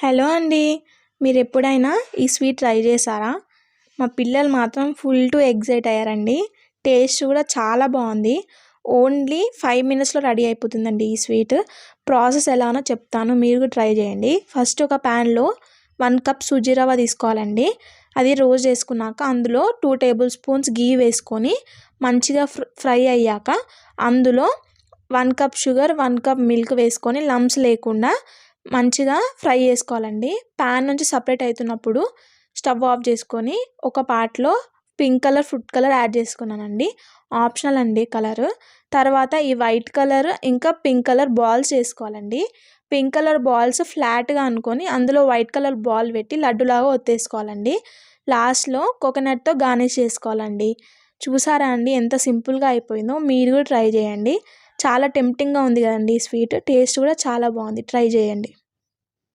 Hello అండి. మీరు ఎప్పుడైనా ఈ స్వీట్ ట్రై చేశారా? మా పిల్లలు మాత్రం ఫుల్ టు ఎగ్జైట్ అయ్యారండి. టేస్ట్ కూడా చాలా బాగుంది. ఓన్లీ ఫైవ్ మినిట్స్లో రెడీ అయిపోతుందండి ఈ స్వీట్. ప్రాసెస్ ఎలానో చెప్తాను. మీరు కూడా ట్రై చేయండి. ఫస్ట్ ఒక ప్యాన్లో వన్ కప్ సుజీ రవ్వ తీసుకోవాలండి. అది రోజ్ చేసుకున్నాక అందులో టూ టేబుల్ స్పూన్స్ గీ వేసుకొని మంచిగా ఫ్రై అయ్యాక అందులో one cup sugar one cup milk వేసుకొని లంప్స్ లేకుండా మంచిగా ఫ్రై చేసుకోవాలండి. ప్యాన్ నుంచి సపరేట్ అవుతున్నప్పుడు స్టవ్ ఆఫ్ చేసుకొని ఒక పాట్లో pink colour food colour add చేసుకున్నానండి. ఆప్షనల్ అండి కలర్. తర్వాత ఈ వైట్ కలర్ ఇంకా పింక్ కలర్ బాల్స్ చేసుకోవాలండి పింక్ కలర్ బాల్స్ ఫ్లాట్గా అనుకొని అందులో వైట్ కలర్ బాల్ పెట్టి లడ్డులాగా ఒత్తేసుకోవాలండి. లాస్ట్లో కోకోనట్తో గార్నిష్ చేసుకోవాలండి. చూసారా అండి ఎంత సింపుల్గా అయిపోయిందో? మీరు కూడా ట్రై చేయండి. చాలా టెంప్టింగ్గా ఉంది కదండి ఈ స్వీట్ టేస్ట్ కూడా చాలా బాగుంది. ట్రై చేయండి.